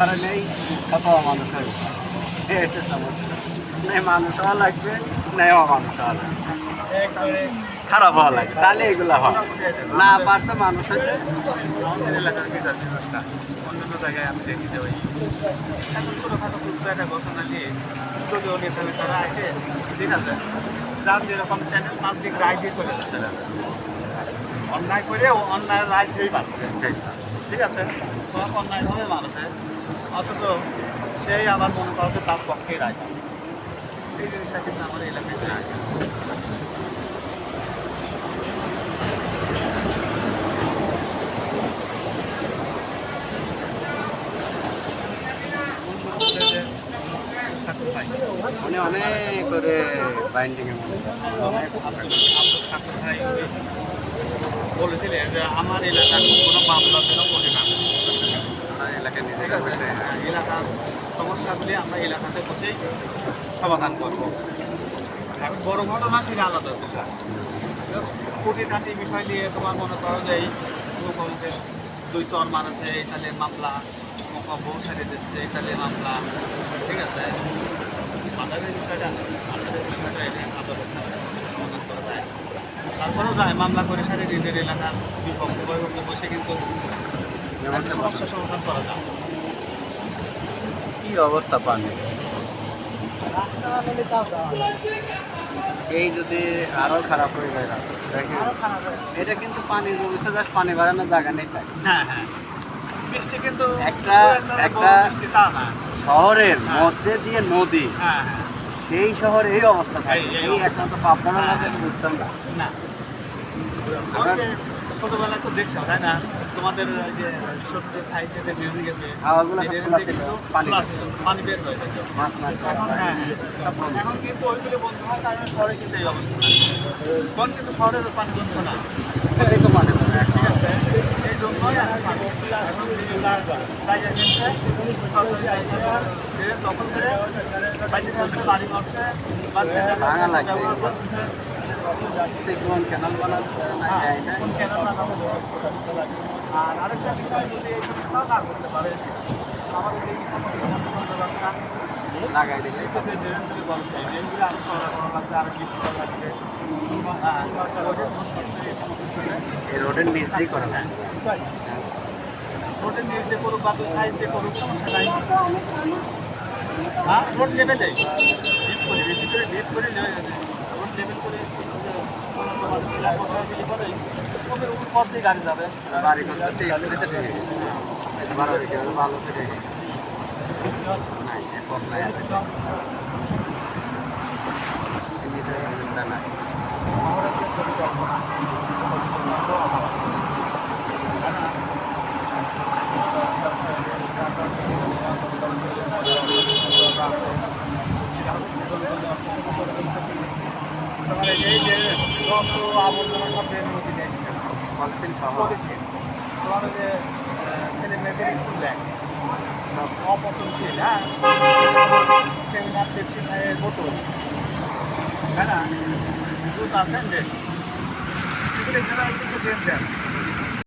তারা নেই, কত মানুষ হবে এটা সমস্যা। নেই মানুষ হওয়া লাগবে, নেই অমানুষ হওয়া লাগবে। খারাপ হওয়া লাগবে, তাহলে এগুলো হয়। না পারছে মানুষ হতে আমাদের এলাকার বিচার বিভাগটা অন্যান্য জায়গায় আমি দেখি যে ওই এত ছোটোখাটো ক্ষুদ্র একটা ঘটনা নিয়ে উদ্যোগীয় নেতা নেতারা অন্যায় করে অন্যায় রায় সেই পাচ্ছে ঠিক আছে? অন্যায়ভাবে অথচ সেই আবার মনে করো যে তার পক্ষেই রায় পাচ্ছে এই জিনিসটা কিন্তু আমার এলাকায় অনেক করে বাইন্ডিংয়ে মনে আব্দুল ঠাকুর ভাই। উনি বলেছিলেন যে আমার এলাকার কোনো মামলা যেন ওঠে না এলাকায় নিজে আছে? এলাকার সমস্যাগুলি আমরা এলাকাতে বসেই সমাধান করব। এখন বড় ঘটনা সেটা আলাদা বিষয় কোটি কাটি বিষয় নিয়ে তোমার মনে করো যে এই মুখোমুখি দুই চর মারাছে এখানে মামলা বউ ছেড়ে দিচ্ছে এখানে মামলা ঠিক আছে? আদারের বিষয়টা আদারের বিষয়টা এখানে আদালত সমাধান করা যায়। তারপরেও যায় মামলা করে সারে নিজের এলাকার বিপক্ষে বৈপক্ষে বসে কিন্তু একটা সমস্যা সমাধান করা যায়। কি অবস্থা পানি? এই যদি আরও খারাপ হয়ে যায় রাস্তা এটা কিন্তু পানি জমেছে জাস্ট পানি বাড়ানোর জায়গা নেই তাই। হ্যাঁ হ্যাঁ। বৃষ্টি কিন্তু একটা- একটা- শহরের মধ্যে দিয়ে নদী। হ্যাঁ হ্যাঁ। সেই শহর এই অবস্থা থাকে। এই- একমাত্র পাবনা বুঝতাম না। ছোটবেলায় তো দেখছ তাই না? তোমাদের যে রিসোর্ট যে সাইডে যে বিল্ডিং গেছে হাওয়াগুলো সব খোলা ছিল, পানি পানি বের হয়ে যেত মাছ এখন হ্যাঁ সব বন্ধ। এখন কিন্তু ওইগুলো বন্ধ হওয়ার কারণে শহরে কিন্তু এই অবস্থা। কোন কিন্তু শহরের পানি বন্ধ না। ঠিক আছে। জায়গা ছেড়ে দখল করে বাইরে ফেলছে বাড়ি মারছে বা সেটা ব্যবহার ক্যানাল বানাচ্ছে কোন লাগানো আর আরেকটা বিষয় যদি এই পারে আমাদের লাগাই দিলে ড্রেনগুলি বলছে ড্রেনগুলি আরও চড়া করা লাগবে আরও কি করা লাগবে ওদের এই সমস্যা এই রোডের নিচ দিয়ে করা রোডের নিচ করুক বা দুই দিয়ে করুক সমস্যা নাই। হ্যাঁ? রোড লেভেলে ডিপ করে বেশি করে ডিপ করে রোড লেভেল করে পথ দিয়ে গাড়ি যাবে? দিকে হলো ভালো নাই, পথ নাই। নাই। এই যে সব আবর্জনা সব বের নদী দেয় পলিথিন তোমার যে ছেলে মেয়েদের স্কুল ব্যাগ অপচনশীল হ্যাঁ সেমিনার পেপসি খায়ের তাই না জুতা স্যান্ডেল এগুলো এখানে কিন্তু গেম দেন